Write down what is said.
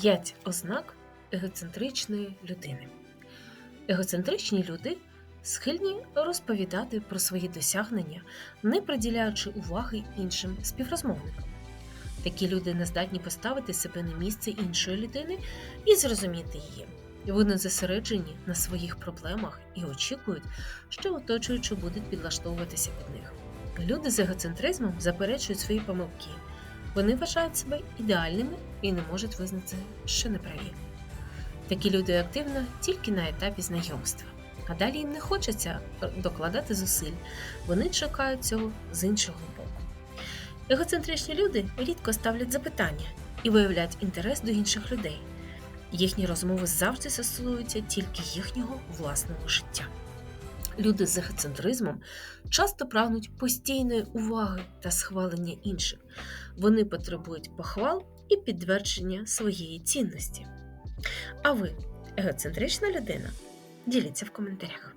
П'ять ознак егоцентричної людини. Егоцентричні люди схильні розповідати про свої досягнення, не приділяючи уваги іншим співрозмовникам. Такі люди не здатні поставити себе на місце іншої людини і зрозуміти її. Вони зосереджені на своїх проблемах і очікують, що оточуючі будуть підлаштовуватися під них. Люди з егоцентризмом заперечують свої помилки. Вони вважають себе ідеальними і не можуть визнати, що неправі. Такі люди активно тільки на етапі знайомства, а далі їм не хочеться докладати зусиль. Вони чекають цього з іншого боку. Егоцентричні люди рідко ставлять запитання і виявляють інтерес до інших людей. Їхні розмови завжди стосуються тільки їхнього власного життя. Люди з егоцентризмом часто прагнуть постійної уваги та схвалення інших. Вони потребують похвал і підтвердження своєї цінності. А ви егоцентрична людина? Діліться в коментарях.